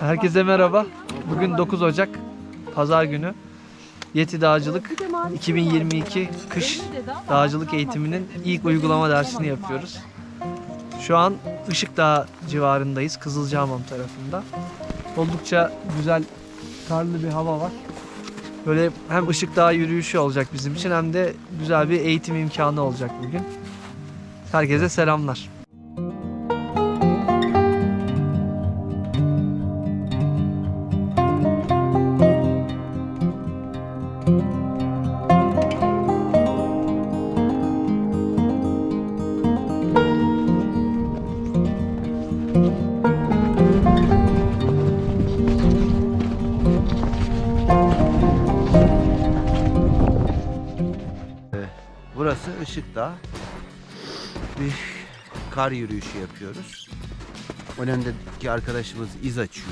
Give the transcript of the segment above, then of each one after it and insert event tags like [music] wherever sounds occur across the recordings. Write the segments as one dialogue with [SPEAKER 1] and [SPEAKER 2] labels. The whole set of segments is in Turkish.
[SPEAKER 1] Herkese merhaba. Bugün 9 Ocak Pazar günü. Yeti Dağcılık 2022 kış dağcılık eğitiminin ilk uygulama dersini yapıyoruz. Şu an Işıkdağ civarındayız, Kızılcahamam tarafında. Oldukça güzel karlı bir hava var. Böyle hem Işıkdağ yürüyüşü olacak bizim için hem de güzel bir eğitim imkanı olacak bugün. Herkese selamlar.
[SPEAKER 2] Burası Işıkdağ. Bir kar yürüyüşü yapıyoruz. Önündeki arkadaşımız iz açıyor.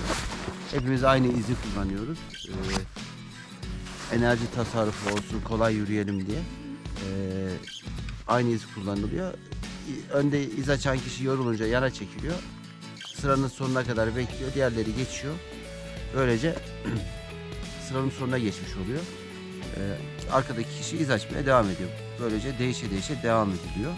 [SPEAKER 2] Hepimiz aynı izi kullanıyoruz. Ee, enerji tasarrufu olsun, kolay yürüyelim diye. Ee, aynı iz kullanılıyor. Önde iz açan kişi yorulunca yana çekiliyor. Sıranın sonuna kadar bekliyor. Diğerleri geçiyor. Böylece [clears throat] sıranın sonuna geçmiş oluyor. Ee, arkadaki kişi iz açmaya devam ediyor. Böylece değişe değişe devam ediliyor.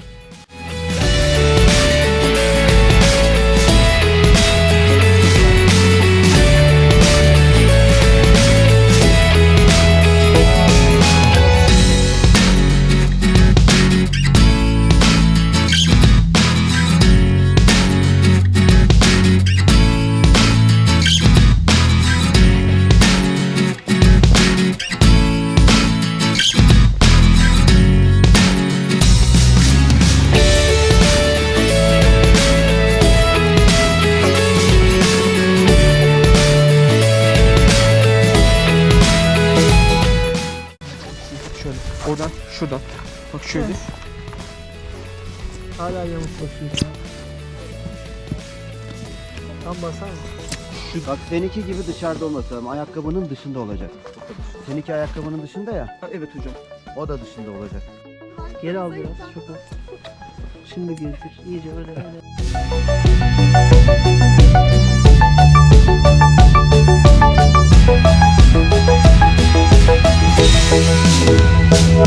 [SPEAKER 1] Şöyle oradan şuradan. Bak şöyle. Hala yamuk basıyorsun. Tam basar mı?
[SPEAKER 2] Bak seninki gibi dışarıda olması lazım. Ayakkabının dışında olacak. Seninki ayakkabının dışında ya.
[SPEAKER 1] evet hocam.
[SPEAKER 2] O da dışında olacak.
[SPEAKER 1] Geri al biraz çok az. Şimdi gezdir. İyice öyle öyle. [laughs]
[SPEAKER 3] Você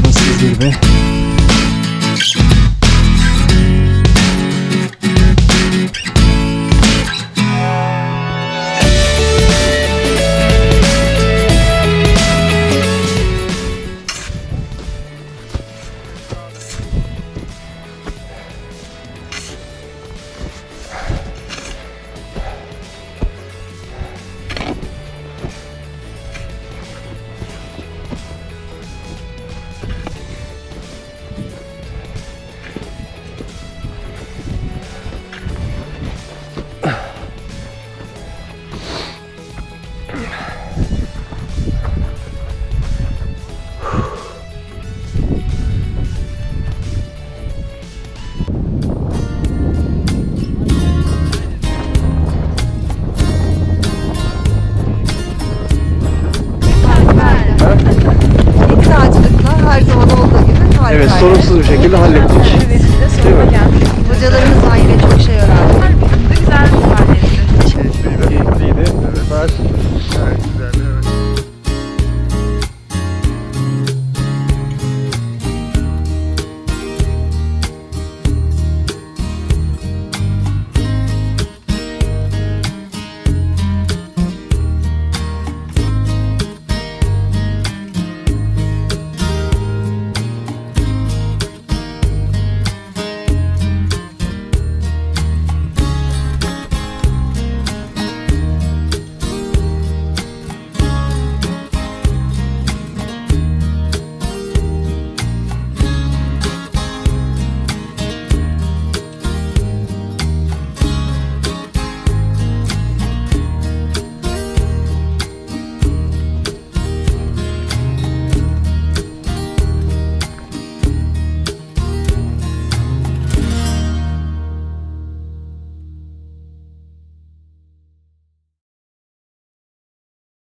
[SPEAKER 3] vai se
[SPEAKER 1] Bem. sorumsuz bir şekilde hallettik.
[SPEAKER 3] Değil mi? Hocalarımız ayrı çok şey öğretti.